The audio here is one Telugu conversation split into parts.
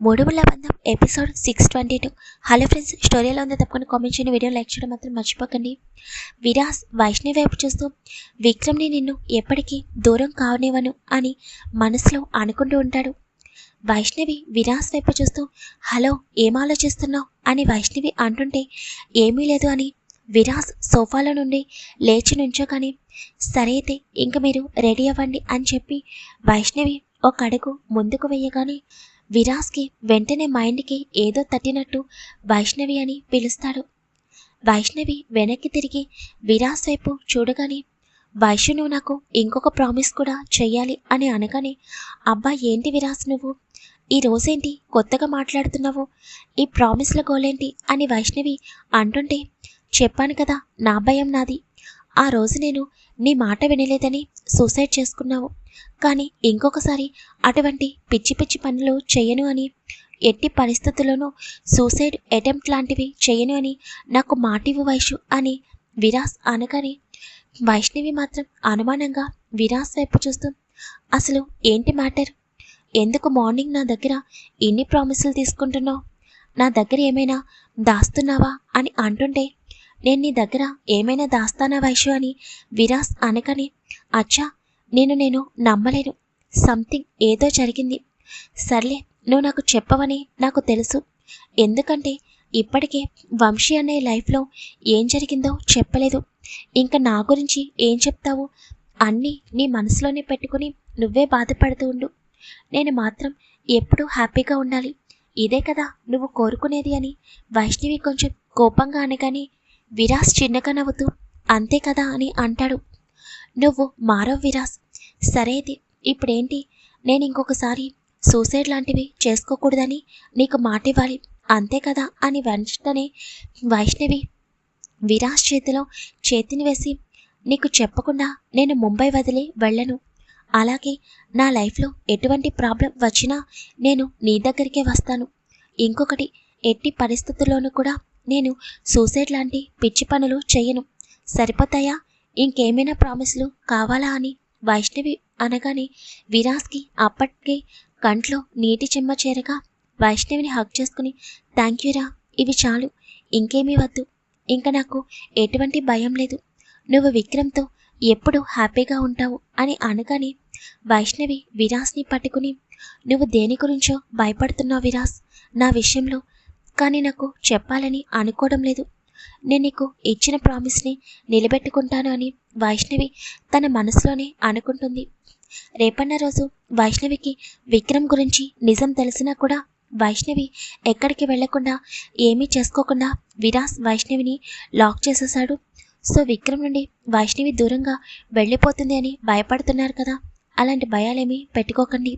మూడుముల బంధం episode six twenty two hello friends స్టోరీలో ఉందో తప్పకుండా కామెంట్ చేయండి. వీడియో లైక్ చేయడం మాత్రం మర్చిపోకండి. విరాస్ వైష్ణవి వైపు చూస్తూ విక్రమ్ని నిన్ను ఎప్పటికీ దూరం కావనివ్వను అని మనసులో అనుకుంటూ ఉంటాడు. వైష్ణవి విరాస్ వైపు చూస్తూ హలో ఏం ఆలోచిస్తున్నావు? అని వైష్ణవి అంటుంటే ఏమీ లేదు అని విరాస్ సోఫాలో నుండి లేచి నుంచో కానీ సరే అయితే ఇంక మీరు రెడీ అవ్వండి అని చెప్పి వైష్ణవి ఒక అడుగు ముందుకు వెయ్యగానే విరాస్కి వెంటనే మైండ్కి ఏదో తట్టినట్టు వైష్ణవి అని పిలుస్తాడు. వైష్ణవి వెనక్కి తిరిగి విరాస్ వైపు చూడగానే వైష్ణు నువ్వు నాకు ఇంకొక ప్రామిస్ కూడా చెయ్యాలి అని అనగానే అబ్బా ఏంటి విరాస్ నువ్వు? ఈ రోజేంటి కొత్తగా మాట్లాడుతున్నావు? ఈ ప్రామిస్ల గోలేంటి? అని వైష్ణవి అంటుంటే చెప్పాను కదా నా భయం నాది. ఆ రోజు నేను నీ మాట వినలేదని సూసైడ్ చేసుకున్నావు. కానీ ఇంకొకసారి అటువంటి పిచ్చి పిచ్చి పనులు చేయను అని ఎట్టి పరిస్థితుల్లోనూ సూసైడ్ అటెంప్ట్ లాంటివి చేయను అని నాకు మాటివు వైషు అని విరాస్ అనగానే వైష్ణవి మాత్రం అనుమానంగా విరాస్ వైపు చూస్తూ అసలు ఏంటి మ్యాటర్? ఎందుకు మార్నింగ్ నా దగ్గర ఇన్ని ప్రామిసులు తీసుకుంటున్నావు? నా దగ్గర ఏమైనా దాస్తున్నావా? అని అంటుంటే నేను నీ దగ్గర ఏమైనా దాస్తానా వైషు అని విరాస్ అనకని అచ్చా నేను నేను నమ్మలేను. సంథింగ్ ఏదో జరిగింది. సర్లే నువ్వు నాకు చెప్పవని నాకు తెలుసు. ఎందుకంటే ఇప్పటికే వంశీ అనే లైఫ్లో ఏం జరిగిందో చెప్పలేదు. ఇంకా నా గురించి ఏం చెప్తావు? అన్నీ నీ మనసులోనే పెట్టుకుని నువ్వే బాధపడుతూ ఉండు. నేను మాత్రం ఎప్పుడూ హ్యాపీగా ఉండాలి. ఇదే కదా నువ్వు కోరుకునేది అని వైష్ణవి కొంచెం కోపంగా అనగానే విరాస్ చిన్నగా నవ్వుతూ అంతే కదా అని అంటాడు. నువ్వు మారవ్ విరాస్. సరేది ఇప్పుడేంటి? నేను ఇంకొకసారి సూసైడ్ లాంటివి చేసుకోకూడదని నీకు మాట ఇవ్వాలి అంతే కదా? అని వెంటనే వైష్ణవి విరాస్ చేతిలో చేతిని వేసి నీకు చెప్పకుండా నేను ముంబై వదిలి వెళ్ళను. అలాగే నా లైఫ్లో ఎటువంటి ప్రాబ్లం వచ్చినా నేను నీ దగ్గరికే వస్తాను. ఇంకొకటి ఎట్టి పరిస్థితుల్లోనూ కూడా నేను సూసైడ్ లాంటి పిచ్చి పనులు చేయను సరిపోతాయా? ఇంకేమైనా ప్రామిస్లు కావాలా అని వైష్ణవి అనగానే విరాస్కి అప్పటికే కంట్లో నీటి చెమ్మ చేరగా వైష్ణవిని హక్ చేసుకుని థ్యాంక్ యూరా ఇవి చాలు ఇంకేమీ వద్దు. ఇంకా నాకు ఎటువంటి భయం లేదు. నువ్వు విక్రమ్తో ఎప్పుడు హ్యాపీగా ఉంటావు? అని అనగానే వైష్ణవి విరాస్ని పట్టుకుని నువ్వు దేని గురించో భయపడుతున్నావు విరాస్? నా విషయంలో కానీ నాకు చెప్పాలని అనుకోవడం లేదు. నేను నీకు ఇచ్చిన ప్రామిస్ని నిలబెట్టుకుంటాను అని వైష్ణవి తన మనసులోనే అనుకుంటుంది. రేపన్న రోజు వైష్ణవికి విక్రమ్ గురించి నిజం తెలిసినా కూడా వైష్ణవి ఎక్కడికి వెళ్ళకుండా ఏమీ చేసుకోకుండా విరాస్ వైష్ణవిని లాక్ చేసేశాడు. సో విక్రమ్ నుండి వైష్ణవి దూరంగా వెళ్ళిపోతుంది అని భయపడుతున్నారు కదా అలాంటి భయాలేమీ పెట్టుకోకండి.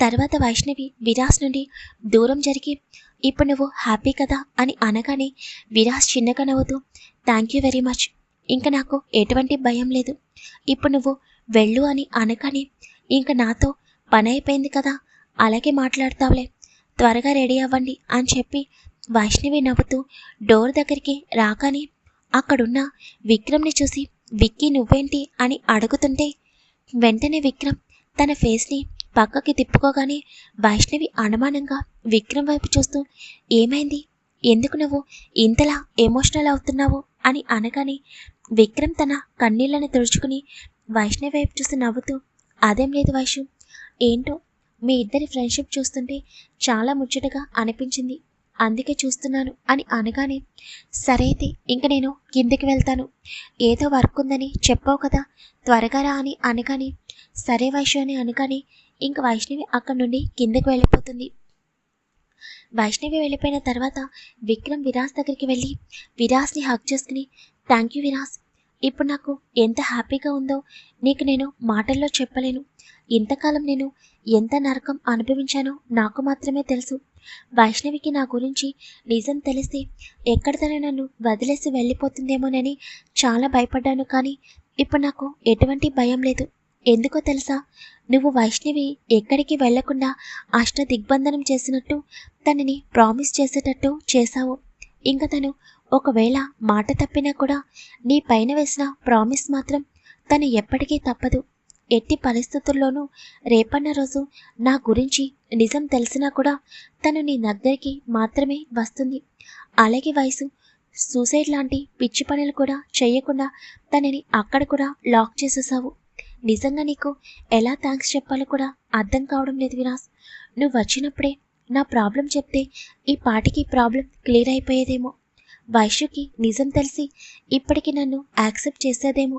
తర్వాత వైష్ణవి విరాస్ నుండి దూరం జరిగి ఇప్పుడు నువ్వు హ్యాపీ కదా అని అనగానే విరాస్ చిన్నగా నవ్వుతూ థ్యాంక్ యూ వెరీ మచ్ ఇంకా నాకు ఎటువంటి భయం లేదు. ఇప్పుడు నువ్వు వెళ్ళు అని అనగానే ఇంక నాతో పని అయిపోయింది కదా అలాగే మాట్లాడతావులే. త్వరగా రెడీ అవ్వండి అని చెప్పి వైష్ణవి నవ్వుతూ డోర్ దగ్గరికి రాగానే అక్కడున్న విక్రమ్ని చూసి విక్కీ నువ్వేంటి? అని అడుగుతుంటే వెంటనే విక్రమ్ తన ఫేస్ని పక్కకి తిప్పుకోగానే వైష్ణవి అనుమానంగా విక్రమ్ వైపు చూస్తూ ఏమైంది? ఎందుకు నువ్వు ఇంతలా ఎమోషనల్ అవుతున్నావు? అని అనగానే విక్రమ్ తన కన్నీళ్ళను తుడుచుకుని వైష్ణవి వైపు చూసి నవ్వుతూ అదేం లేదు వైషు ఏంటో మీ ఇద్దరి ఫ్రెండ్షిప్ చూస్తుంటే చాలా ముచ్చటగా అనిపించింది. అందుకే చూస్తున్నాను అని అనగానే సరే అయితే ఇంక నేను కిందికి వెళ్తాను. ఏదో వర్క్ ఉందని చెప్పావు కదా త్వరగా రా అని అనగానే సరే వైషు అని అనగానే ఇంక వైష్ణవి అక్కడి నుండి కిందకి వెళ్ళిపోతుంది. వైష్ణవి వెళ్ళిపోయిన తర్వాత విక్రమ్ విరాస్ దగ్గరికి వెళ్ళి విరాస్ని హక్ చేసుకుని థ్యాంక్ యూ విరాస్. ఇప్పుడు నాకు ఎంత హ్యాపీగా ఉందో నీకు నేను మాటల్లో చెప్పలేను. ఇంతకాలం నేను ఎంత నరకం అనుభవించానో నాకు మాత్రమే తెలుసు. వైష్ణవికి నా గురించి నిజం తెలిస్తే ఎక్కడితోనే నన్ను వదిలేసి వెళ్ళిపోతుందేమోనని చాలా భయపడ్డాను కానీ ఇప్పుడు నాకు ఎటువంటి భయం లేదు. ఎందుకో తెలుసా? నువ్వు వైష్ణవి ఎక్కడికి వెళ్ళకుండా అష్ట దిగ్బంధనం చేసినట్టు తనని ప్రామిస్ చేసేటట్టు చేశావు. ఇంకా తను ఒకవేళ మాట తప్పినా కూడా నీ పైన వేసిన ప్రామిస్ మాత్రం తను ఎప్పటికీ తప్పదు. ఎట్టి పరిస్థితుల్లోనూ రేపన్న రోజు నా గురించి నిజం తెలిసినా కూడా తను నీ దగ్గరికి మాత్రమే వస్తుంది. అలాగే వయసు సూసైడ్ లాంటి పిచ్చి పనులు కూడా చేయకుండా తనని అక్కడ కూడా లాక్ చేసేసావు నిజంగా నీకు ఎలా థ్యాంక్స్ చెప్పాలో కూడా అర్థం కావడం లేదు వినాస్. నువ్వు వచ్చినప్పుడే నా ప్రాబ్లం చెప్తే ఈ పాటికి ప్రాబ్లం క్లియర్ అయిపోయేదేమో. వైశ్యుకి నిజం తెలిసి ఇప్పటికి నన్ను యాక్సెప్ట్ చేసేదేమో.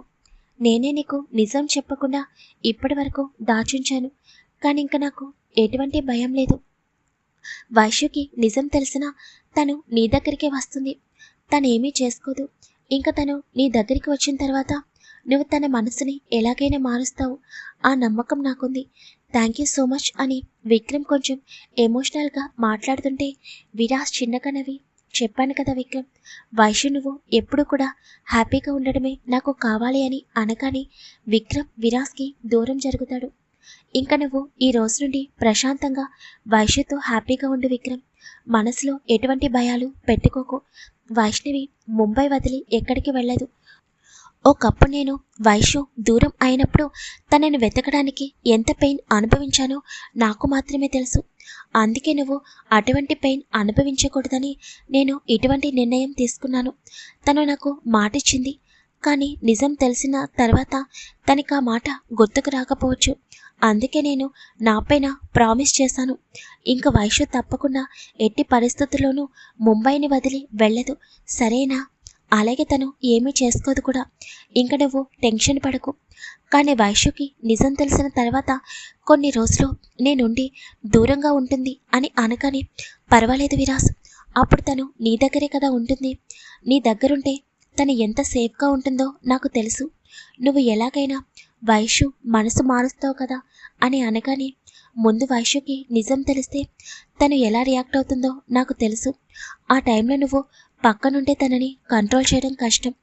నేనే నీకు నిజం చెప్పకుండా ఇప్పటి వరకు దాచుంచాను కానీ ఇంకా నాకు ఎటువంటి భయం లేదు. వైశ్యుకి నిజం తెలిసినా తను నీ దగ్గరికే వస్తుంది. తను ఏమీ చేసుకోదు. ఇంకా తను నీ దగ్గరికి వచ్చిన తర్వాత నువ్వు తన మనసుని ఎలాగైనా మారుస్తావు. ఆ నమ్మకం నాకుంది. థ్యాంక్ యూ సో మచ్ అని విక్రమ్ కొంచెం ఎమోషనల్గా మాట్లాడుతుంటే విరాస్ చిన్నగా నవ్వి చెప్పాను కదా విక్రమ్ వైశ్య నువ్వు ఎప్పుడు కూడా హ్యాపీగా ఉండడమే నాకు కావాలి అని అనగానే విక్రమ్ విరాస్కి దూరం జరుగుతాడు. ఇంకా నువ్వు ఈ రోజు నుండి ప్రశాంతంగా వైశ్యతో హ్యాపీగా ఉండు విక్రమ్. మనసులో ఎటువంటి భయాలు పెట్టుకోకు. వైష్ణవి ముంబై వదిలి ఎక్కడికి వెళ్ళదు. ఒకప్పుడు నేను వైషు దూరం అయినప్పుడు తనని వెతకడానికి ఎంత పెయిన్ అనుభవించానో నాకు మాత్రమే తెలుసు. అందుకే నువ్వు అటువంటి పెయిన్ అనుభవించకూడదని నేను ఇటువంటి నిర్ణయం తీసుకున్నాను. తను నాకు మాటిచ్చింది. కానీ నిజం తెలిసిన తర్వాత తనకి ఆ మాట గుర్తుకు రాకపోవచ్చు. అందుకే నేను నాపైన ప్రామిస్ చేశాను. ఇంక వైశ్య తప్పకుండా ఎట్టి పరిస్థితుల్లోనూ ముంబైని వదిలి వెళ్ళదు. సరేనా? అలాగే తను ఏమీ చేసుకోదు కూడా. ఇంకా నువ్వు టెన్షన్ పడకు. కానీ వైశ్యుకి నిజం తెలిసిన తర్వాత కొన్ని రోజులు నేనుండి దూరంగా ఉంటుంది అని అనగానే పర్వాలేదు విరాస్ అప్పుడు తను నీ దగ్గరే కదా ఉంటుంది. నీ దగ్గరుంటే తను ఎంత సేఫ్గా ఉంటుందో నాకు తెలుసు. నువ్వు ఎలాగైనా వైశ్యు మనసు మారుస్తావు కదా అని అనగానే ముందు వైశ్యుకి నిజం తెలిస్తే తను ఎలా రియాక్ట్ అవుతుందో నాకు తెలుసు. ఆ టైంలో నువ్వు పక్కనుంటే తనని కంట్రోల్ చేయడం కష్టం.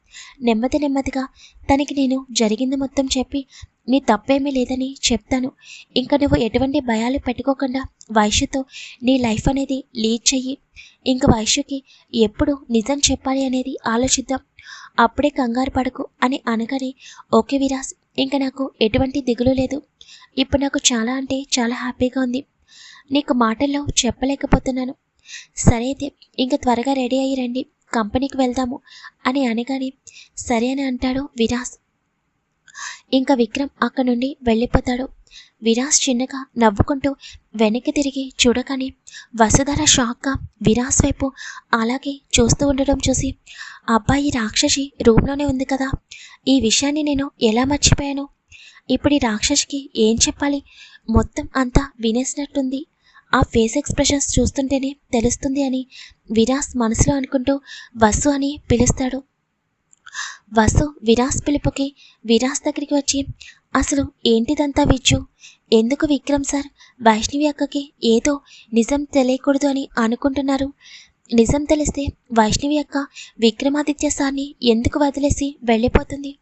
నెమ్మది నెమ్మదిగా తనకి నేను జరిగింది మొత్తం చెప్పి నీ తప్పేమీ లేదని చెప్తాను. ఇంకా నువ్వు ఎటువంటి భయాలు పెట్టుకోకుండా వైశ్యతో నీ లైఫ్ అనేది లీడ్ చెయ్యి. ఇంక వైశ్యకి ఎప్పుడు నిజం చెప్పాలి అనేది ఆలోచిద్దాం. అప్పుడే కంగారు పడకు అని అనగానే ఓకే విరాస్ ఇంకా నాకు ఎటువంటి దిగులు లేదు. ఇప్పుడు నాకు చాలా అంటే చాలా హ్యాపీగా ఉంది. నీకు మాటల్లో చెప్పలేకపోతున్నాను. సరే అయితే ఇంక త్వరగా రెడీ అయ్యి రండి కంపెనీకి వెళ్దాము అని అనగానే సరే అని అంటాడు విరాస్. ఇంకా విక్రమ్ అక్కడి నుండి వెళ్ళిపోతాడు. విరాస్ చిన్నగా నవ్వుకుంటూ వెనక్కి తిరిగి చూడగానే వసుధర షాక్గా విరాస్ వైపు అలాగే చూస్తూ ఉండడం చూసి అబ్బాయి రాక్షసి రూమ్లోనే ఉంది కదా ఈ విషయాన్ని నేను ఎలా మర్చిపోయాను? ఇప్పుడు ఈ రాక్షసికి ఏం చెప్పాలి? మొత్తం అంతా వినేసినట్టుంది. ఆ ఫేస్ ఎక్స్ప్రెషన్స్ చూస్తుంటేనే తెలుస్తుంది అని విరాస్ మనసులో అనుకుంటూ వసు అని పిలుస్తాడు. వసు విరాస్ పిలుపుకి విరాస్ దగ్గరికి వచ్చి అసలు ఏంటిదంతా విచ్చు? ఎందుకు విక్రమ్ సార్ వైష్ణవి అక్కకి ఏదో నిజం తెలియకూడదు అని అనుకుంటున్నారు? నిజం తెలిస్తే వైష్ణవి అక్క విక్రమాదిత్య సార్ని ఎందుకు వదిలేసి వెళ్ళిపోతుంది?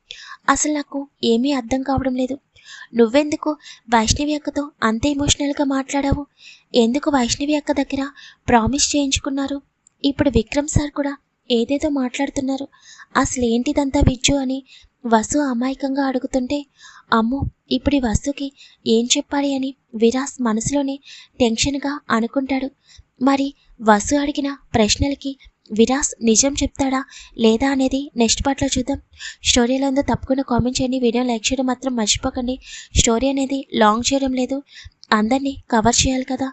అసలు నాకు ఏమీ అర్థం కావడం లేదు. నువ్వెందుకు వైష్ణవి అక్కతో అంత ఎమోషనల్గా మాట్లాడావు? ఎందుకు వైష్ణవి అక్క దగ్గర ప్రామిస్ చేయించుకున్నారు? ఇప్పుడు విక్రమ్ సార్ కూడా ఏదేదో మాట్లాడుతున్నారు. అసలు ఏంటిదంతా విజ్జు అని వసు అమాయకంగా అడుగుతుంటే అమ్మో ఇప్పుడు ఈ వసుకి ఏం చెప్పాలి అని విరాస్ మనసులోనే టెన్షన్గా అనుకుంటాడు. మరి వసు అడిగిన ప్రశ్నలకి విరాస్ నిజం చెప్తాడా లేదా అనేది నెక్స్ట్ పార్ట్లో చూద్దాం. స్టోరీలో ఉందో తప్పకుండా కామెంట్ చేయండి. వీడియో లైక్ చేయడం మాత్రం మర్చిపోకండి. స్టోరీ అనేది లాంగ్ చేయడం లేదు. అందరినీ కవర్ చేయాలి కదా.